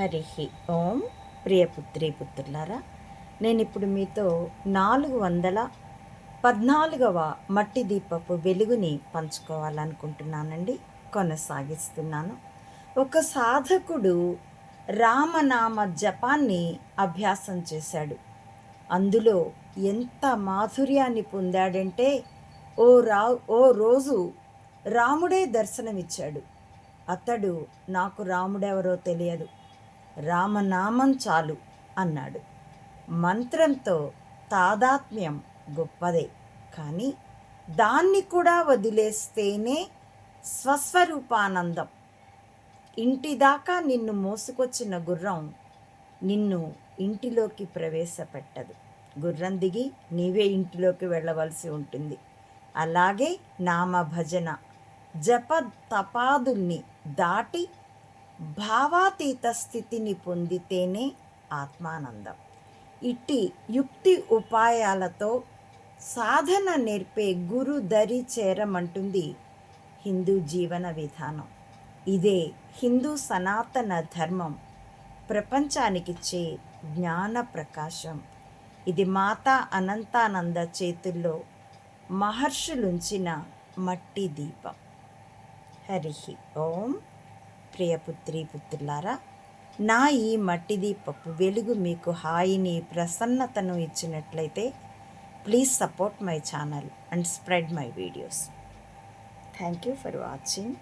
హరి ఓం ప్రియపుత్రి పుత్రులారా నేను ఇప్పుడు మీతో నాలుగు వందల పద్నాలుగవ మట్టి దీపపు వెలుగుని పంచుకోవాలనుకుంటున్నానండి. కొనసాగిస్తున్నాను. ఒక సాధకుడు రామనామ జపాన్ని అభ్యాసం చేశాడు. అందులో ఎంత మాధుర్యాన్ని పొందాడంటే ఓ రా ఓ రోజు రాముడే దర్శనమిచ్చాడు. అతడు నాకు రాముడెవరో తెలియదు. రామనామం చాలు అన్నాడు. మంత్రంతో తాదాత్మ్యం గొప్పదే. కానీ దాన్ని కూడా వదిలేస్తేనే స్వస్వరూపానందం. ఇంటిదాకా నిన్ను మోసుకొచ్చిన గుర్రం నిన్ను ఇంటిలోకి ప్రవేశపెట్టదు. గుర్రం దిగి నీవే ఇంటిలోకి వెళ్ళవలసి ఉంటుంది. అలాగే నామ భజన జప తపాదుల్ని దాటి భావాతీత స్థితిని పొందితేనే ఆత్మానందం. ఇట్టి యుక్తి ఉపాయాలతో సాధన నేర్పే గురు దరి చేరమంటుంది హిందూ జీవన విధానం. ఇదే హిందూ సనాతన ధర్మం ప్రపంచానికిచ్చే జ్ఞాన ప్రకాశం. ఇది మాతా అనంతానంద చేతుల్లో మహర్షులుంచిన మట్టి దీపం. హరి ఓం. ప్రియపుత్రి పుత్రులారా నా ఈ మట్టి దీపపు వెలుగు మీకు హాయిని ప్రసన్నతను ఇచ్చినట్లయితే please support my channel and spread my videos thank you for watching